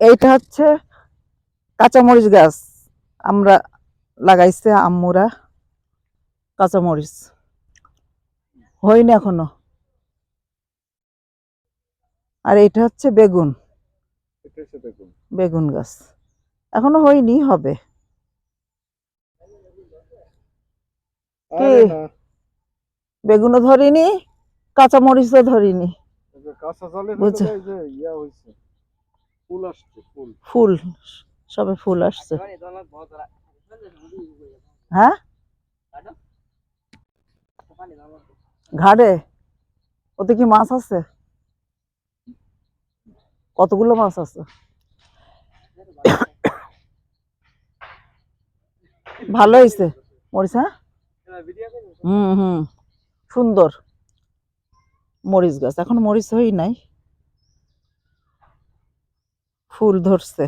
এইটা হচ্ছে কাঁচামরিচ গাছ। আমরা লাগাইছে আম্মুরা কাঁচামরিচ। হয়নি এখনও। আর এটা হচ্ছে বেগুন। বেগুন গাছ। এখনও হয়নি হবে। কি? বেগুনও ধরিনি কাঁচামরিচও ধরিনি। বুঝছ? ফুল আসছে ফুল। ফুল সবে ফুল আসছে। হ্যাঁ? ঘাড়ে? ওতে কি মাছ আছে? কতগুলো মাছ আছে? ভালো হয়েছে মরিচ হ্যাঁ? হুম হুম। সুন্দর। মরিচ গাছ। এখন মরিচ হই নাই। ফুল ধরছে।